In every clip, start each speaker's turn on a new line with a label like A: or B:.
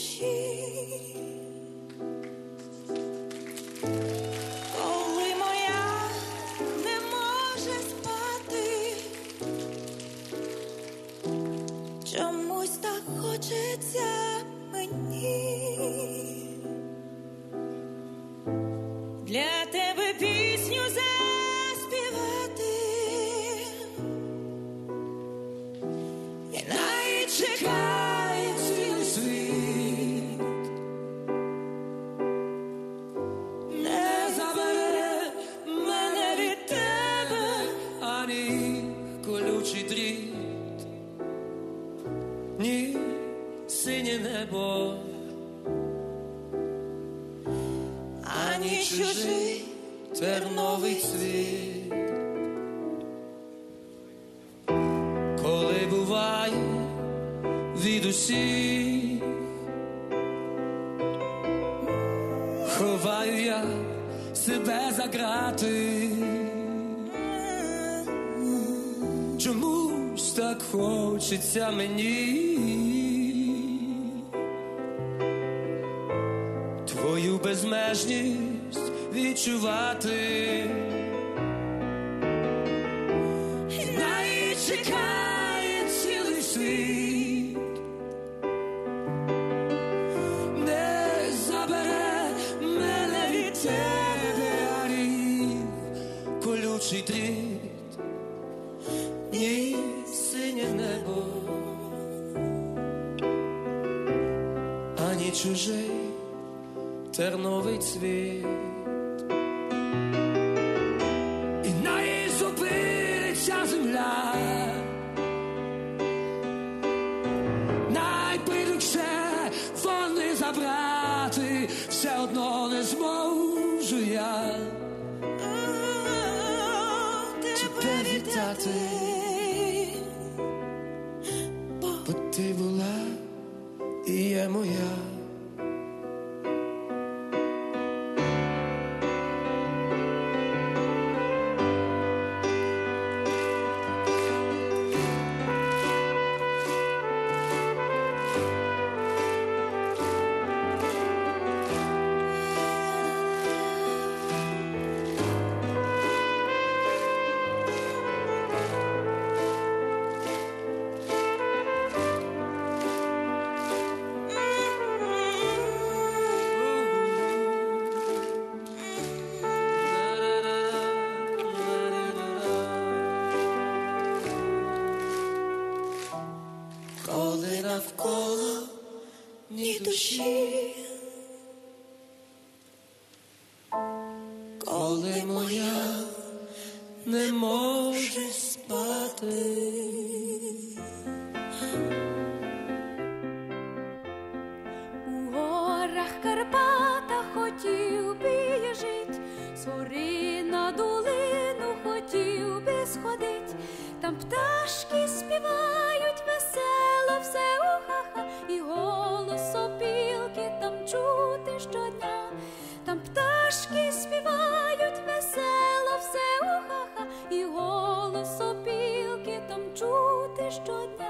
A: 心。від
B: усіх. Ховаю я себе за грати, чомусь так хочеться мені. Твою безмежність відчувати. Чекай чужий терновий цвіт. не може
A: спати.
C: У горах Карпата хотів би жить, Сори на долину хотів би сходить, там пташки співають.
B: otro.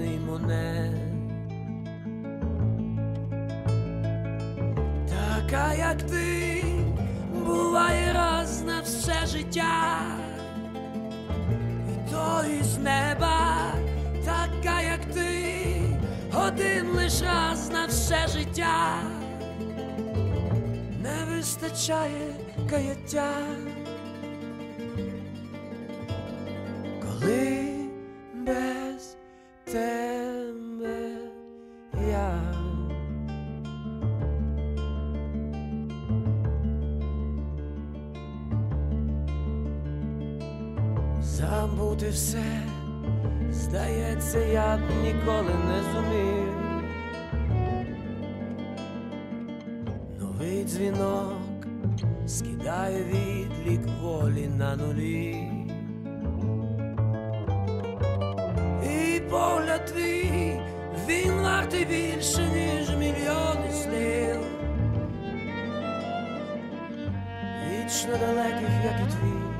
B: зелений монет. Така, як ти,
D: буває раз на все життя, і то із неба, така, як ти, один лиш раз на все життя, не вистачає каяття. Забути все, здається, я б ніколи не зумів. Новий дзвінок скидає відлік волі на нулі. І погляд твій, він вартий більше, ніж мільйони слів. Вічно далеких, як і твій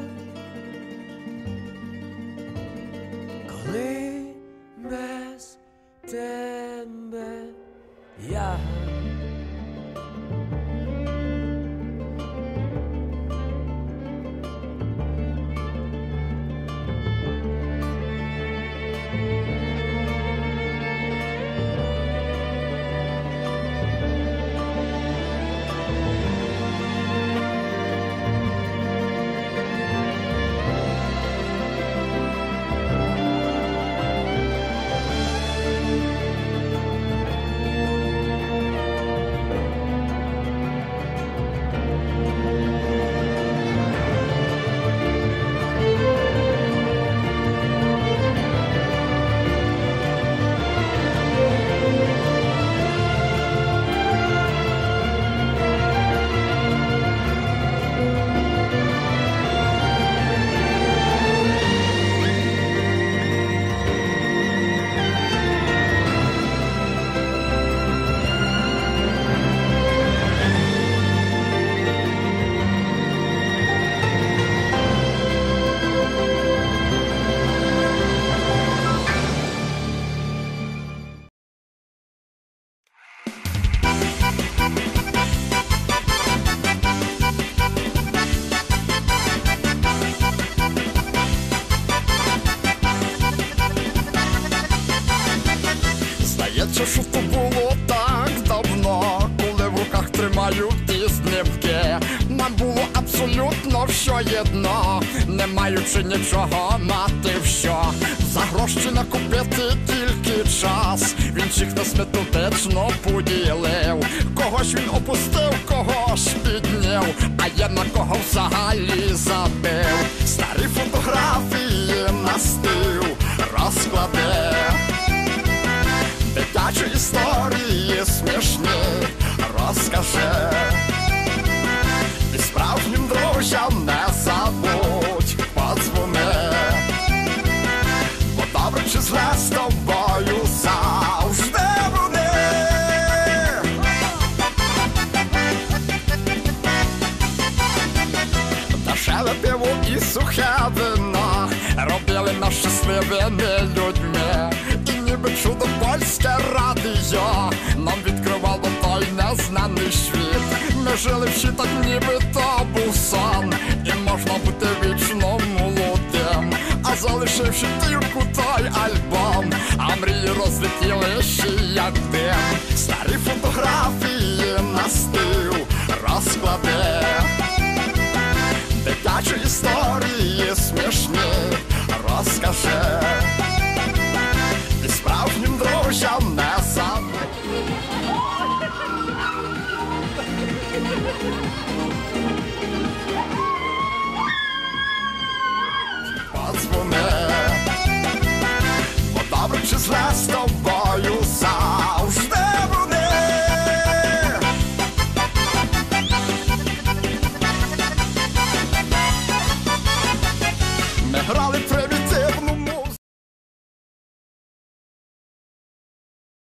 E: Все єдно, не маючи нічого мати в що. За гроші накупити тільки час. Він всіх нас методично поділив. Когось він опустив, когось підняв, а я на кого взагалі забив. Старі фотографії на стил друзям не забудь подзвони. Бо добре чи зле з тобою завжди вони Дешеве пиво і сухе вино Робили нас щасливими людьми. І ніби чудо польське радіо Нам відкривало той незнаний світ. Ми жили всі так ніби тільки той альбом. А мрії розлетілися як дим Старі фотографії на стил розкладе. Дитячу історії добре чи зле